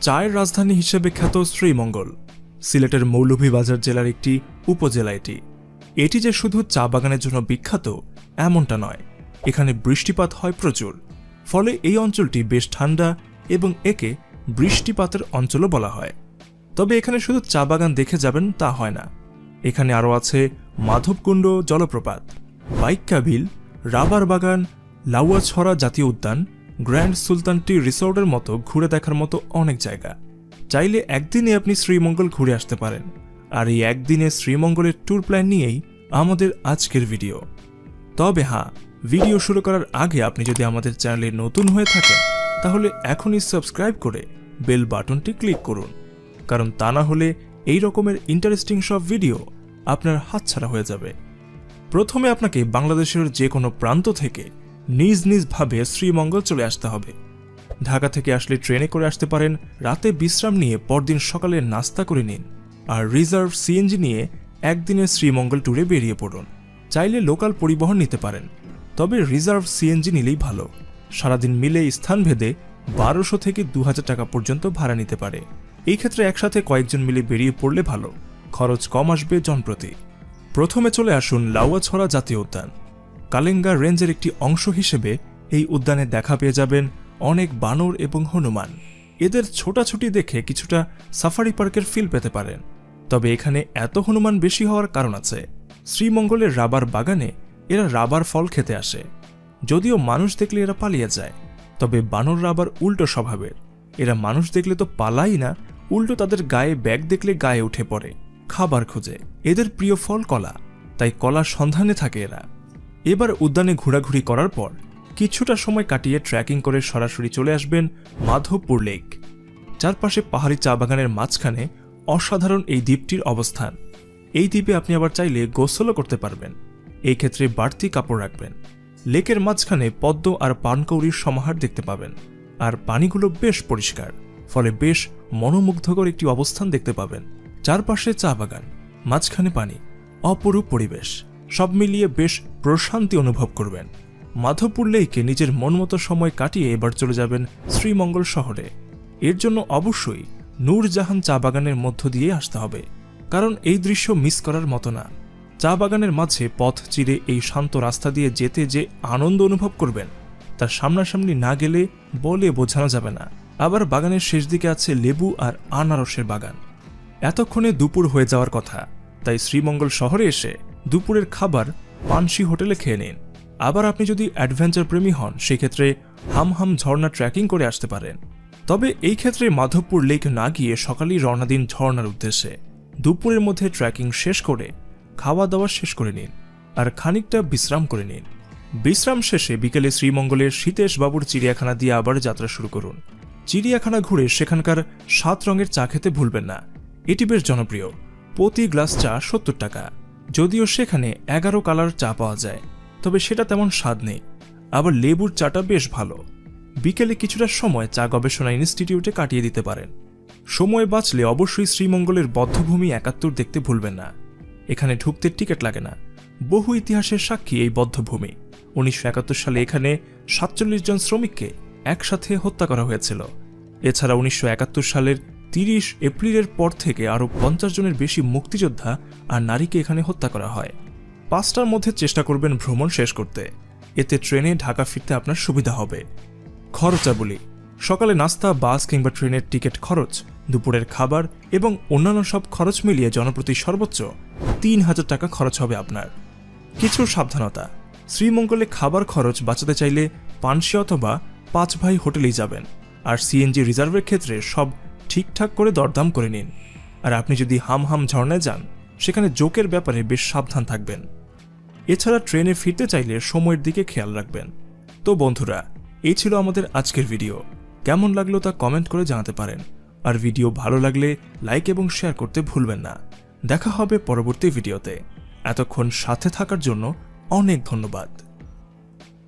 চায়ের রাজধানী হিসেবে খ্যাত শ্রীমঙ্গল। সিলেটের মৌলভীবাজার জেলার একটি উপজেলা এটি। এটি যে শুধু চা বাগানের জন্য বিখ্যাত, এমনটা নয়। এখানে বৃষ্টিপাত হয় প্রচুর। ফলে এই অঞ্চলটি বেশ ঠান্ডা এবং একে বৃষ্টিপাতের অঞ্চলও বলা হয়। তবে এখানে শুধু চা বাগান দেখে যাবেন তা হয় না। এখানে আরও আছে মাধবকুণ্ড জলপ্রপাত বাইক্কা বিল রাবার বাগান, লাউয়াছড়া জাতীয় উদ্যান গ্র্যান্ড সুলতানটি রিসোর্টের মতো ঘুরে দেখার মতো অনেক জায়গা। চাইলে একদিনে আপনি শ্রীমঙ্গল ঘুরে আসতে পারেন। আর এই একদিনে শ্রীমঙ্গলের ট্যুর প্ল্যান নিয়েই আমাদের আজকের ভিডিও তবে হ্যাঁ ভিডিও শুরু করার আগে আপনি যদি আমাদের চ্যানেলে নতুন হয়ে থাকেন, তাহলে এখনই সাবস্ক্রাইব করে বেল বাটনটি ক্লিক করুন। কারণ তা না হলে এই রকমের ইন্টারেস্টিং সব ভিডিও আপনার হাতছাড়া হয়ে যাবে। প্রথমে আপনাকে বাংলাদেশের যে কোনো প্রান্ত থেকে নিজ নিজভাবে শ্রীমঙ্গল চলে আসতে হবে। ঢাকা থেকে আসলে ট্রেনে করে আসতে পারেন, রাতে বিশ্রাম নিয়ে পরদিন সকালে নাস্তা করে নিন আর রিজার্ভ সিএনজি নিয়ে একদিনের শ্রীমঙ্গল ট্যুরে বেরিয়ে পড়ুন। চাইলে লোকাল পরিবহন নিতে পারেন, তবে রিজার্ভ সিএনজি নিলেই ভালো। সারাদিন মিলে স্থানভেদে বারোশো থেকে দু হাজার টাকা পর্যন্ত ভাড়া নিতে পারে। এই ক্ষেত্রে একসাথে কয়েকজন মিলে বেরিয়ে পড়লে ভালো, খরচ কম আসবে জনপ্রতি। প্রথমে চলে আসুন লাউয়াছড়া জাতীয় উদ্যান। কালেঙ্গা রেঞ্জের একটি অংশ হিসেবে এই উদ্যানে দেখা পেয়ে যাবেন অনেক বানর এবং হনুমান। এদের ছোটাছুটি দেখে কিছুটা সাফারি পার্কের ফিল পেতে পারেন। তবে এখানে এত হনুমান বেশি হওয়ার কারণ আছে। শ্রীমঙ্গলের রাবার বাগানে এরা রাবার ফল খেতে আসে। যদিও মানুষ দেখলে এরা পালিয়ে যায়, তবে বানররা আবার উল্টো স্বভাবের। এরা মানুষ দেখলে তো পালাই না, উল্টো তাদের গায়ে ব্যাগ দেখলে গায়ে উঠে পড়ে, খাবার খোঁজে। এদের প্রিয় ফল কলা, তাই কলার সন্ধানে থাকে এরা। এবার উদ্যানে ঘোরাঘুরি করার পর কিছুটা সময় কাটিয়ে ট্রেকিং করে সরাসরি চলে আসবেন মাধবপুর লেক। চারপাশে পাহাড়ি চা বাগানের মাঝখানে অসাধারণ এই দ্বীপটির অবস্থান। এই দ্বীপে আপনি আবার চাইলে গোসলও করতে পারবেন। এই ক্ষেত্রে বাড়তি কাপড় রাখবেন। লেকের মাঝখানে পদ্ম আর পানকৌড়ির সমাহার দেখতে পাবেন। আর পানিগুলো বেশ পরিষ্কার, ফলে বেশ মনোমুগ্ধকর একটি অবস্থান দেখতে পাবেন। চারপাশে চা বাগান, মাঝখানে পানি, অপরূপ পরিবেশ। সব মিলিয়ে বেশ প্রশান্তি অনুভব করবেন। মাধবপুর লেকে নিজের মনমতো সময় কাটিয়ে এবার চলে যাবেন শ্রীমঙ্গল শহরে। এর জন্য অবশ্যই নূরজাহান চা বাগানের মধ্য দিয়ে আসতে হবে, কারণ এই দৃশ্য মিস করার মতো না। চা বাগানের মাঝে পথ চিরে এই শান্ত রাস্তা দিয়ে যেতে যে আনন্দ অনুভব করবেন তার সামনাসামনি না গেলে বলে বোঝানো যাবে না। আবার বাগানের শেষ দিকে আছে লেবু আর আনারসের বাগান। এতক্ষণে দুপুর হয়ে যাওয়ার কথা, তাই শ্রীমঙ্গল শহরে এসে দুপুরের খাবার পানসি হোটেলে খেয়ে নিন। আবার আপনি যদি অ্যাডভেঞ্চার প্রেমী হন, সেক্ষেত্রে হাম হাম ঝর্ণা ট্রেকিং করে আসতে পারেন। তবে এই ক্ষেত্রে মাধবপুর লেক না গিয়ে সকালেই রওনা দিন ঝর্ণার উদ্দেশ্যে। দুপুরের মধ্যে ট্রেকিং শেষ করে খাওয়া দাওয়া শেষ করে নিন আর খানিকটা বিশ্রাম করে নিন। বিশ্রাম শেষে বিকেলে শ্রীমঙ্গলের সীতেশ বাবুর চিড়িয়াখানা দিয়ে আবার যাত্রা শুরু করুন। চিড়িয়াখানা ঘুরে সেখানকার সাত রঙের চা খেতে ভুলবেন না। এটি বেশ জনপ্রিয়। প্রতি গ্লাস চা সত্তর টাকা। যদিও সেখানে এগারো কালার চা পাওয়া যায়, তবে সেটা তেমন স্বাদ নেই। আবার লেবুর চাটা বেশ ভালো। বিকেলে কিছুটা সময় চা গবেষণা ইনস্টিটিউটে কাটিয়ে দিতে পারেন। সময় বাঁচলে অবশ্যই শ্রীমঙ্গলের বদ্ধভূমি একাত্তর দেখতে ভুলবেন না। এখানে ঢুকতে টিকিট লাগে না। বহু ইতিহাসের সাক্ষী এই বদ্ধভূমি। উনিশশো একাত্তর সালে এখানে সাতচল্লিশ জন শ্রমিককে একসাথে হত্যা করা হয়েছিল। এছাড়া উনিশশো একাত্তর সালের তিরিশ এপ্রিলের পর থেকে আরও পঞ্চাশ জনের বেশি মুক্তিযোদ্ধা আর নারীকে এখানে হত্যা করা হয়। পাঁচটার মধ্যে চেষ্টা করবেন ভ্রমণ শেষ করতে। এতে ট্রেনে ঢাকা ফিরতে আপনার সুবিধা হবে। খরচাবলী সকালে নাস্তা, বাস কিংবা ট্রেনের টিকিট খরচ, দুপুরের খাবার এবং অন্যান্য সব খরচ মিলিয়ে জনপ্রতি সর্বোচ্চ তিন হাজার টাকা খরচ হবে আপনার। কিছু সাবধানতা, শ্রীমঙ্গলে খাবার খরচ বাঁচাতে চাইলে পানসি অথবা পাঁচ ভাই হোটেলেই যাবেন। আর সিএনজি রিজার্ভের ক্ষেত্রে সব ঠিকঠাক করে দরদাম করে নিন। আর আপনি যদি হাম হাম ঝর্ণায় যান, সেখানে জোকের ব্যাপারে বেশ সাবধান থাকবেন। এছাড়া ট্রেনে ফিরতে চাইলে সময়ের দিকে খেয়াল রাখবেন। তো বন্ধুরা, এই ছিল আমাদের আজকের ভিডিও। কেমন লাগল তা কমেন্ট করে জানাতে পারেন। আর ভিডিও ভালো লাগলে লাইক এবং শেয়ার করতে ভুলবেন না। দেখা হবে পরবর্তী ভিডিওতে। এতক্ষণ সাথে থাকার জন্য অনেক ধন্যবাদ।